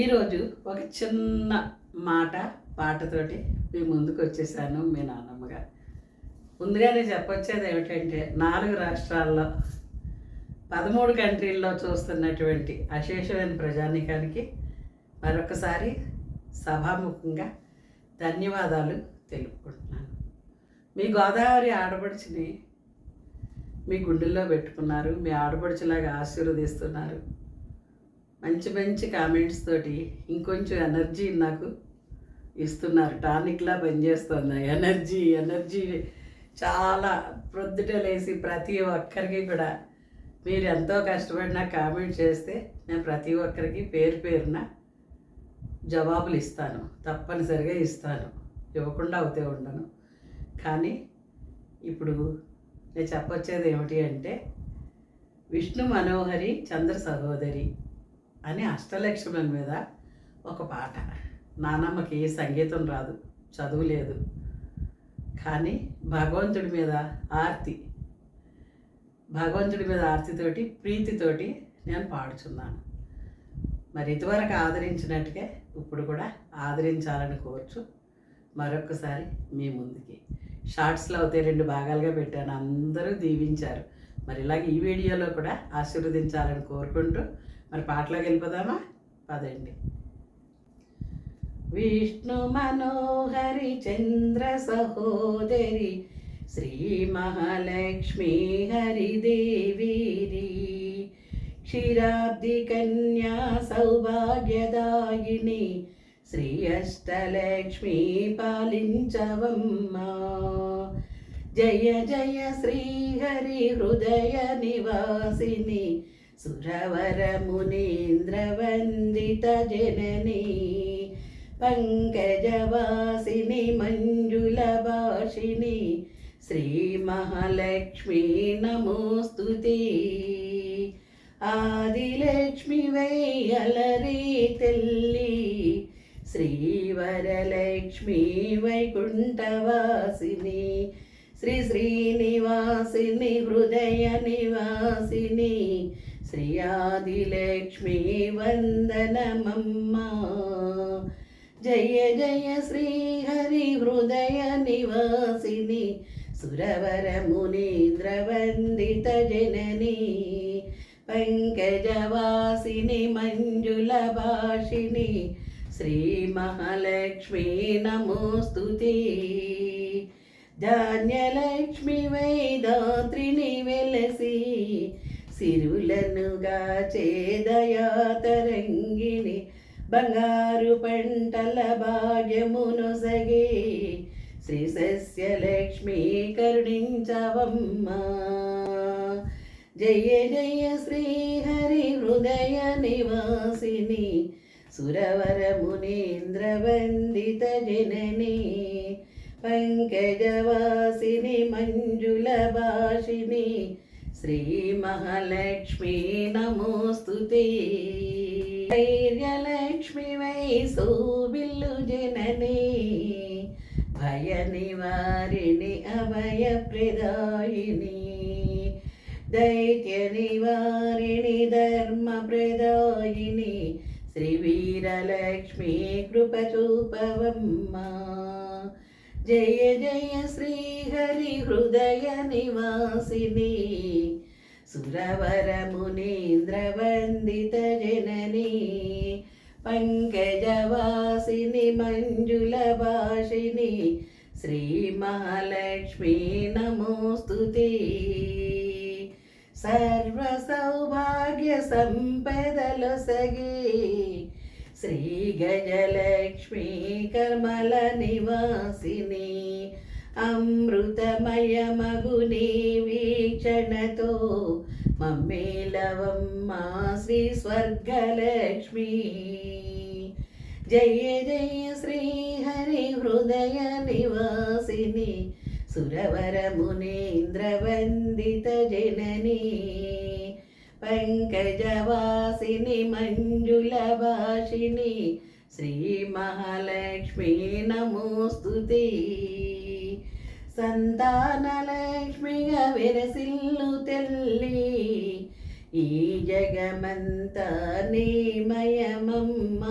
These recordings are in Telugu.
ఈరోజు ఒక చిన్న మాట పాటతోటి మీ ముందుకు వచ్చేసాను మీ నాన్నమ్మగా ముందుగానే చెప్పొచ్చేది ఏమిటంటే నాలుగు రాష్ట్రాల్లో పదమూడు కంట్రీల్లో చూస్తున్నటువంటి అశేషమైన ప్రజానీకానికి మరొకసారి సభాముఖంగా ధన్యవాదాలు తెలుపుకుంటున్నాను. మీ గోదావరి ఆడపడుచుని మీ గుండెల్లో పెట్టుకున్నారు మీ ఆడపడుచులాగా ఆశీర్వదిస్తున్నారు. మంచి మంచి కామెంట్స్ తోటి ఇంకొంచెం ఎనర్జీ నాకు ఇస్తున్నారు. టానిక్లా పనిచేస్తుంది. ఎనర్జీ ఎనర్జీ చాలా ప్రొద్దుట లేసి ప్రతి ఒక్కరికి కూడా మీరు ఎంతో కష్టపడినా కామెంట్ చేస్తే నేను ప్రతి ఒక్కరికి పేరు పేరున జవాబులు ఇస్తాను. తప్పనిసరిగా ఇస్తాను. ఇవ్వకుండా అవుతే ఉండను. కానీ ఇప్పుడు నేను చెప్పొచ్చేది ఏమిటి అంటే విష్ణు మనోహరి చంద్ర సహోదరి అని అష్టలక్ష్మణుల మీద ఒక పాట. నానమ్మకి సంగీతం రాదు చదువు లేదు. కానీ భగవంతుడి మీద ఆర్తి భగవంతుడి మీద ఆర్తితోటి ప్రీతితోటి నేను పాడుచున్నాను. మరి ఇదివరకు ఆదరించినట్టుగా ఇప్పుడు కూడా ఆదరించాలని కోరుచు మరొకసారి మీ ముందుకి. షార్ట్స్లో అయితే రెండు భాగాలుగా పెట్టాను అందరూ దీవించారు. మరి ఇలాగ ఈ వీడియోలో కూడా ఆశీర్వదించాలని కోరుకుంటూ మరి పాటలోకి వెళ్ళిపోదామా? పదండి. విష్ణు మనోహరి చంద్ర సహోదరి శ్రీ మహాలక్ష్మి హరిదేవిరి క్షీరాబ్ది కన్యా సౌభాగ్యదాయిని శ్రీ అష్టలక్ష్మి పాలించవమ్మా. జయ జయ శ్రీహరి హృదయ నివాసిని సురవర జననీ పంకజవాసిని మంజుల భాషిని శ్రీ మహాలక్ష్మి నమోస్తుతే ఆదిలక్ష్మి వై అలరి తెల్లి శ్రీవరలక్ష్మి వైకుంఠవాసిని శ్రీ శ్రీనివాసిని హృదయ నివాసిని శ్రీయాదిలక్ష్మీ ఆదిలక్ష్మి వందనమమ్మా. జయ జయ శ్రీహరి హృదయ నివాసిని సురవర మునీంద్రవందిత జనని. పంకజవాసిని మంజుల భాషిని శ్రీ మహాలక్ష్మి నమోస్తుతే. ధాన్యలక్ష్మి వైదాత్రిని వెలసి సిరులనుగా చేదయాతరంగిణి బంగారు పంటల భాగ్యమునొసగే శ్రీ సస్యలక్ష్మి కరుణించవమ్మా. జయ జయ శ్రీహరి హృదయ నివాసిని సురవర మునీంద్ర వందిత జనని పంకజవాసిని మంజుల భాషిని శ్రీ మహాలక్ష్మి నమోస్తుతే. ధైర్యలక్ష్మి వై సోబిల్లు జనని. భయ నివారిణి అభయ ప్రదాయిని. దైత్య జయ జయ శ్రీహరి హృదయ నివాసిని. సురవర మునీంద్ర వందిత జనని. పంకజవాసిని మంజుల భాషిని శ్రీ మహాలక్ష్మి నమోస్తుతే. సర్వ సౌభాగ్య సంపదలొసగే. శ్రీ గజలక్ష్మీ కర్మల నివాసిని అమృతమయమగుని వీక్షణతో మమ్మేలవమ్మ శ్రీ స్వర్గలక్ష్మి. జయ జయ శ్రీ హరి హృదయ నివాసిని సురవర మునీంద్ర వందిత జనని పంకజవాసిని మంజుల భాషిని శ్రీ మహాలక్ష్మి నమోస్తుతి. సంతానలక్ష్మిగా విరసిల్లు తెల్లి ఈ జగమంతా నీమయమమ్మ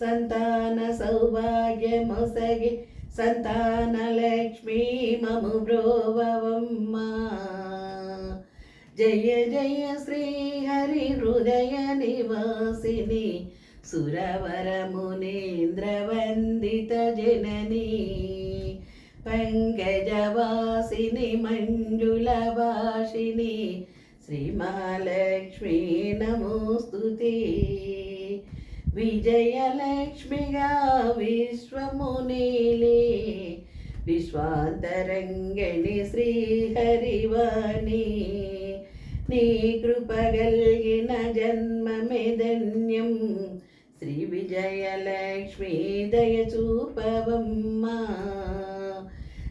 సంతాన సౌభాగ్యమొసగి సంతాన లక్ష్మీ మము బ్రోవమ్మా జయ జయ శ్రీ హరి హృదయ నివాసిని సురవరమునేంద్రవందిత జననీ పంకజవాసిని మంజులవాసిని శ్రీమాలక్ష్మీ నమోస్తుతి విజయలక్ష్మిగా విశ్వమునిలే విశ్వాంతరంగిణి శ్రీహరివాణి నీ కృప కలిగిన జన్మమే ధన్యం శ్రీ విజయలక్ష్మీ దయచూపవమ్మ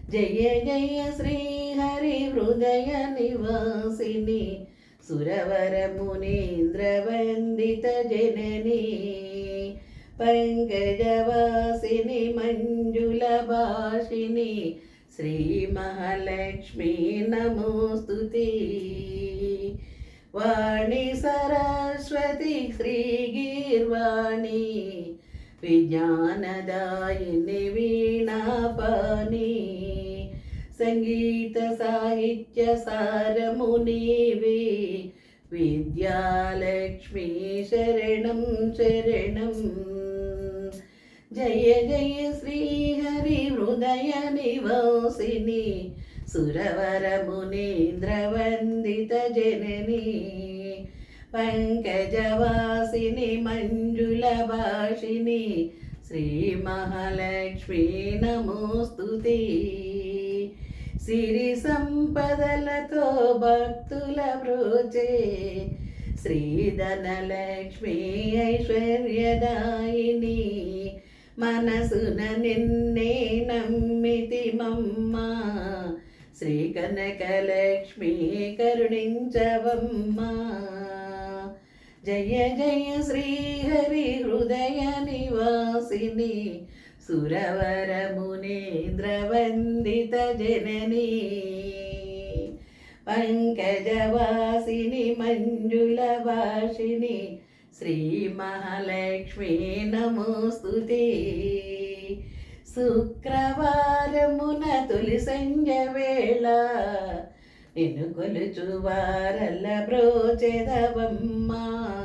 జయ జయ శ్రీ హరి హృదయ నివాసిని. సురవర మునీంద్రవందిత జనని. పంకజవాసిని మంజుల భాషిని శ్రీ మహాలక్ష్మీ నమోస్తుతే. వాణి సరస్వతి శ్రీగీర్వాణి విజ్ఞానదాయిని వీణాపాని సంగీత సాహిత్య సారమునివి విద్యాలక్ష్మీ శరణం శరణం. జయ జయ శ్రీహరి హృదయ నివాసిని సురవరమునేంద్రవందిత జననీ పంకజవాసిని మంజుల భాషిని శ్రీ మహాలక్ష్మీ నమోస్తుతే సిరి సంపదలతో భక్తుల బ్రోచే శ్రీధనలక్ష్మి ఐశ్వర్యదాయిని మనసున నిన్నే నమ్మితి మమ్మ శ్రీ కనకలక్ష్మి కరుణించవమ్మా. జయ జయ శ్రీహరి హృదయ నివాసిని సురవరమునేంద్రవందిత జననీ. పంకజవాసిని మంజులవాసిని శ్రీ మహాలక్ష్మీ నమోస్తుతే. శుక్రవారమున తొలి సంజ వేళ. నిన్ను కొలుచు వారల్ల బ్రోచెదవమ్మా.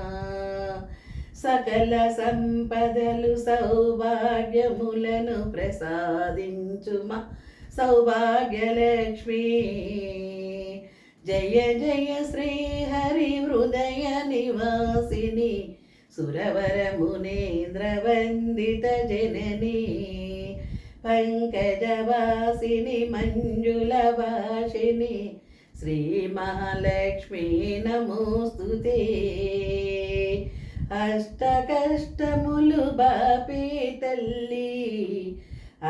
సకల సంపదలు సౌభాగ్యములను ప్రసాదించుమా సౌభాగ్యలక్ష్మి. జయ జయ శ్రీ హరి హృదయ నివాసిని. సురవరమునేంద్రవందిత జననీ. పంకజవాసిని మంజుల భాషిని శ్రీ మహాలక్ష్మి నమోస్తుతే. అష్ట కష్టములు తల్లి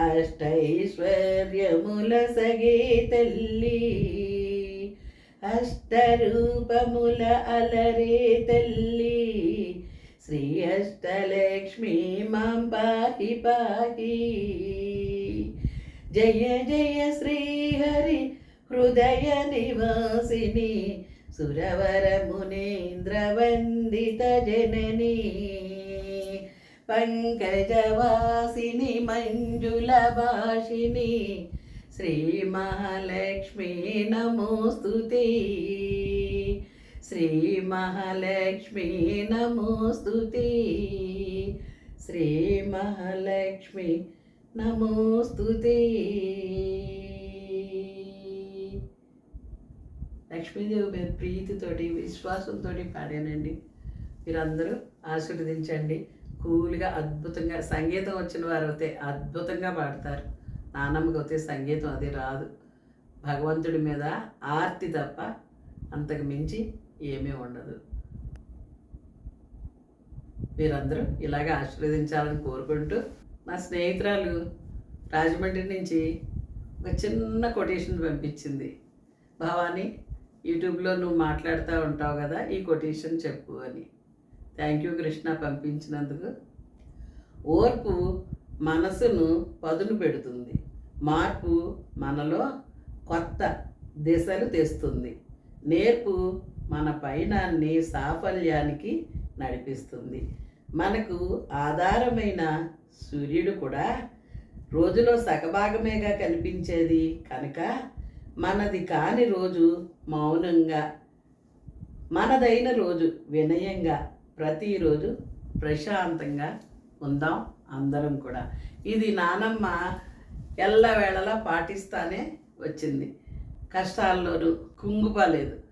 అష్టైశ్వర్యముల సగే తల్లి అష్టరూపముల అలరే తల్లి శ్రీ అష్టలక్ష్మి జయ జయ శ్రీహరి హృదయ నివాసిని సురవర మునీంద్రవందిత జనని. పంకజవాసిని మంజుల భాషిని శ్రీ మహాలక్ష్మీ నమోస్తుతి. శ్రీ మహాలక్ష్మీ నమోస్తుతి. శ్రీ మహాలక్ష్మి నమోస్తుతే లక్ష్మీదేవి మీద ప్రీతితోటి విశ్వాసంతో పాడానండి. మీరందరూ ఆశీర్వదించండి. కూల్గా అద్భుతంగా సంగీతం వచ్చిన వారు అయితే అద్భుతంగా పాడతారు. నానమ్మకి అయితే సంగీతం అది రాదు. భగవంతుడి మీద ఆర్తి తప్ప అంతకు మించి ఏమీ ఉండదు. మీరందరూ ఇలాగ ఆశీర్వదించాలని కోరుకుంటూ నా స్నేహితురాలు రాజమండ్రి నుంచి ఒక చిన్న కొటేషన్ పంపించింది. భవానీ యూట్యూబ్లో నువ్వు మాట్లాడుతూ ఉంటావు కదా ఈ కొటేషన్ చెప్పు అని. థ్యాంక్ యూ కృష్ణ పంపించినందుకు ఓర్పు మనసును పదును పెడుతుంది. మార్పు మనలో కొత్త దిశలు తెస్తుంది. నేర్పు మన పయనాన్ని సాఫల్యానికి నడిపిస్తుంది. మనకు ఆధారమైన సూర్యుడు కూడా రోజులో సగభాగమేగా కనిపించేది కనుక మనది కాని రోజు మౌనంగా మనదైన రోజు వినయంగా ప్రతిరోజు ప్రశాంతంగా ఉందాం అందరం కూడా. ఇది నానమ్మ ఎల్లవేళలా పాటిస్తానే వచ్చింది. కష్టాల్లోనూ కుంగిపోలేదు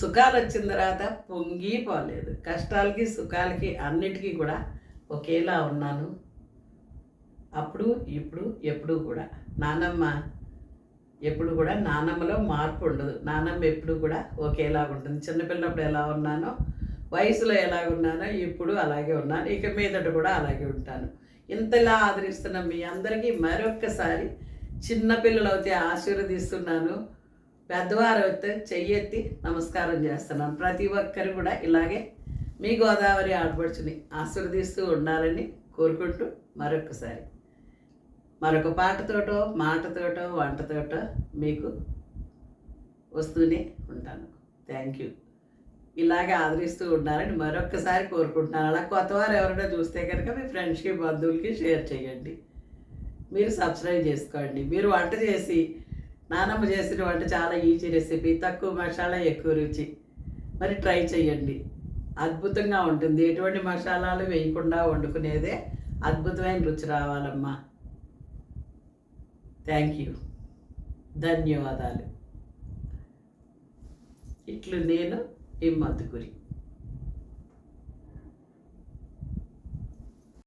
సుఖాలు వచ్చిన తర్వాత పొంగిపోలేదు. కష్టాలకి సుఖాలకి అన్నిటికీ కూడా ఒకేలా ఉన్నాను. అప్పుడు ఇప్పుడు ఎప్పుడు కూడా. నానమ్మ ఎప్పుడు కూడా నానమ్మలో మార్పు ఉండదు. నానమ్మ ఎప్పుడు కూడా ఒకేలా ఉంటుంది. చిన్నపిల్లప్పుడు ఎలా ఉన్నానో వయసులో ఎలా ఉన్నానో ఇప్పుడు అలాగే ఉన్నాను. ఇక మీదట కూడా అలాగే ఉంటాను. ఇంతలా ఆదరిస్తున్న మీ అందరికీ మరొక్కసారి చిన్నపిల్లలు అయితే ఆశీర్వదిస్తున్నాను. పెద్దవారు అయితే చెయ్యెత్తి నమస్కారం చేస్తున్నాను. ప్రతి ఒక్కరు కూడా ఇలాగే మీ గోదావరి ఆడపడుచుని ఆశీర్వదిస్తూ ఉండాలని కోరుకుంటూ మరొకసారి మరొక పాటతోటో మాటతోటో వంటతోటో మీకు వస్తూనే ఉంటాను. Thank you. ఇలాగే ఆదరిస్తూ ఉండాలని మరొక్కసారి కోరుకుంటున్నాను. అలా కొత్తవారు ఎవరైనా చూస్తే కనుక మీ ఫ్రెండ్స్కి బంధువులకి షేర్ చేయండి. మీరు సబ్స్క్రైబ్ చేసుకోండి. మీరు వంట చేసి నానమ్మ చేసిన వంట చాలా ఈజీ రెసిపీ. తక్కువ మసాలా ఎక్కువ రుచి. మరి ట్రై చేయండి అద్భుతంగా ఉంటుంది. ఎటువంటి మసాలాలు వేయకుండా వండుకునేదే అద్భుతమైన రుచి రావాలమ్మా. థ్యాంక్ యూ ధన్యవాదాలు. ఇట్లు నేను ఈ గురి.